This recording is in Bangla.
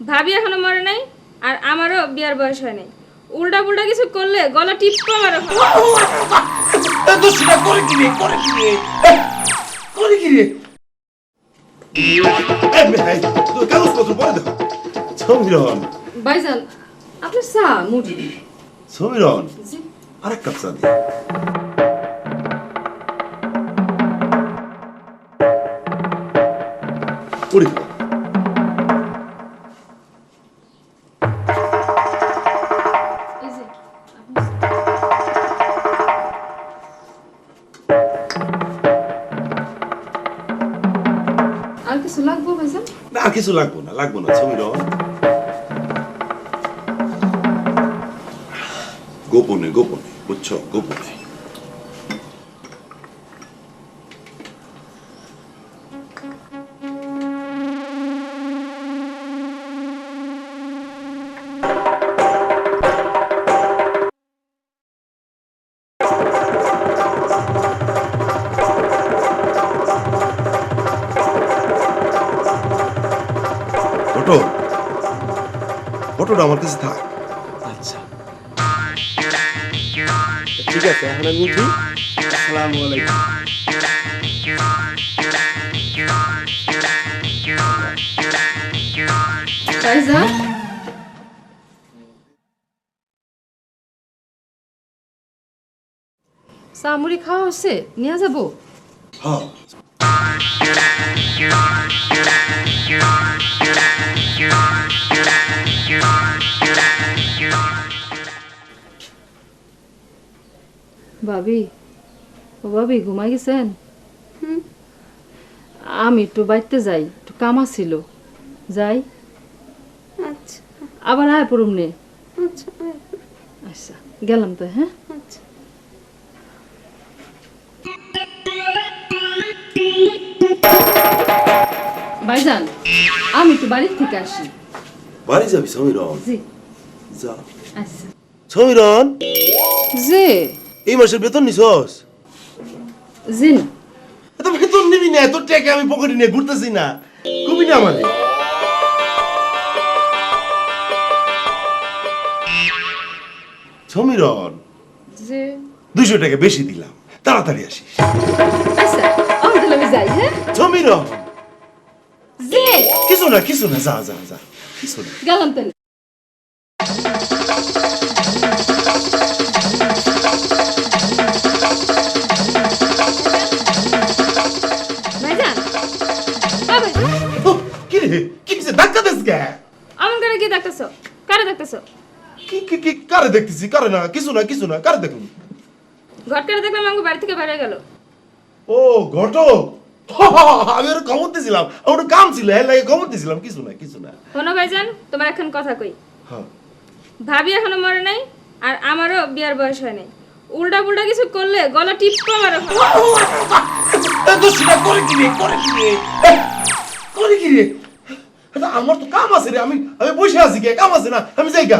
ভাবি এখনও মরে নাই আর আমারও বিয়ার বয়স হয় নাই। উল্টা পুল্টা কিছু করলে গলা টিপকা মারো এত করে কি রে করে কি রে? করে কি রে? এই, এই, তোর কাগজপত্র পরে দেখো। সমীরন ভাইজান আপনি চা মুড়ি। সমীরন আরেক কাপ চা পড়ি কিছু লাগবো ভাইজান? আর কিছু লাগবো না লাগবো না সমীরন গোপনে গোপনে বুঝছ গোপনে। ফটো ফটোটা আমার কাছে থাক। আচ্ছা। ঠিক আছে এখন আমি উঠি আসসালামু আলাইকুম। খাওয়া হচ্ছে নিয়ে যাব? হ্যাঁ। ভাবি ও ভাবি ঘুমাই গেছেন? আমি একটু বাড়িতে যাই একটু কামা ছিল যাই। আচ্ছা। আবার আয় পড়ুম নে। আচ্ছা আচ্ছা গেলাম তো হ্যাঁ? আচ্ছা। ভাইজান আমি একটু বাড়ির থেকে আসি। বাড়ি যাবি সমীরন জি। যা। আচ্ছা। সমীরন জি। এই মাসের বেতন নিছস? জি না এত বেতন নিবি না এত টাকা আমি পকেটে নিয়ে ঘুরতেছি না। কবি না আমাদের সমীরন জি। দুইশো টাকা বেশি দিলাম। তাড়াতাড়ি আসিস। আচ্ছা আমি যাই হ্যাঁ? সমীরন জি। কিছু না কিছু না যা যা যা কিছু না। গেলাম তাহলে। কি ধাক্কা দিস কে? আমন করে কি দেখতেছো? কারে দেখতেছো? কি কি কি কারে দেখতেছি? কারে না? কিছু না কিছু না কারে দেখুন দেখলাম আমাকে বাড়ি থেকে বেরিয়ে গেল। ও ঘটক! আমি ওর খবর আমার কাম ছিল লাগে খবর দিয়েছিলাম কিছু না কিছু না। শোনো ভাইজান তোমার এখন কথা কই। হ্যাঁ। ভাবি এখনও মরে নাই আর আমারও বিয়ার বয়স হয় নাই। উল্টা পুল্টা কিছু করলে গলা টিপকা মারো করে কি রে করে কি রে? করে কি রে? আমার তো কাম আছে রে, আমি আমি বসে আছি কে কাম আছে না, আমি যাই গা।